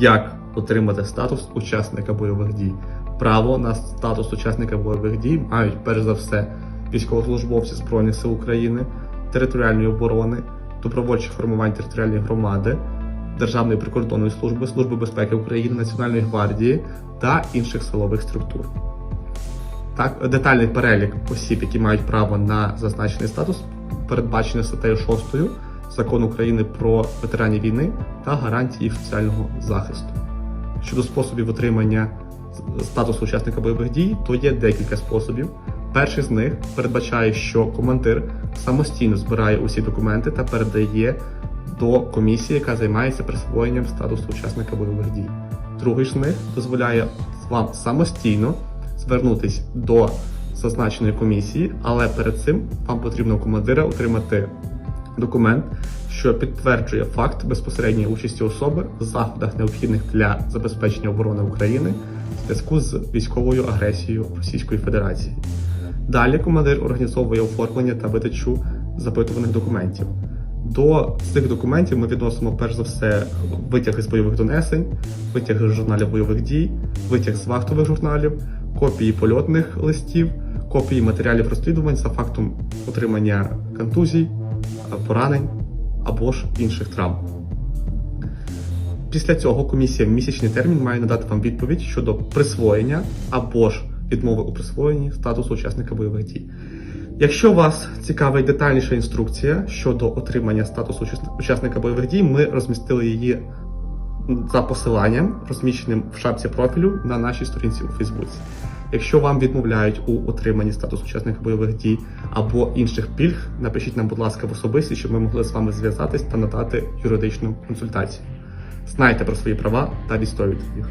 як отримати статус учасника бойових дій. Право на статус учасника бойових дій мають перш за все військовослужбовці Збройних сил України, територіальної оборони, добровольчих формувань територіальної громади, Державної прикордонної служби, Служби безпеки України, Національної гвардії та інших силових структур. Так, детальний перелік осіб, які мають право на зазначений статус, передбачений статтею 6 Закону України про ветеранів війни та гарантії соціального захисту. Щодо способів отримання статусу учасника бойових дій, то є декілька способів. Перший з них передбачає, що командир самостійно збирає усі документи та передає до комісії, яка займається присвоєнням статусу учасника бойових дій. Другий з них дозволяє вам самостійно звернутись до зазначеної комісії, але перед цим вам потрібно у командира отримати документ, що підтверджує факт безпосередньої участі особи в заходах, необхідних для забезпечення оборони України в зв'язку з військовою агресією Російської Федерації. Далі командир організовує оформлення та видачу запитуваних документів. До цих документів ми відносимо перш за все витяги з бойових донесень, витяги з журналів бойових дій, витяг з вахтових журналів, копії польотних листів, копії матеріалів розслідувань за фактом отримання контузій, поранень або ж інших травм. Після цього комісія в місячний термін має надати вам відповідь щодо присвоєння або ж відмови у присвоєнні статусу учасника бойових дій. Якщо вас цікавить детальніша інструкція щодо отримання статусу учасника бойових дій, ми розмістили її за посиланням, розміщеним в шапці профілю на нашій сторінці у Фейсбуці. Якщо вам відмовляють у отриманні статусу учасника бойових дій або інших пільг, напишіть нам, будь ласка, в особисті, щоб ми могли з вами зв'язатись та надати юридичну консультацію. Знайте про свої права та відстоюйте їх.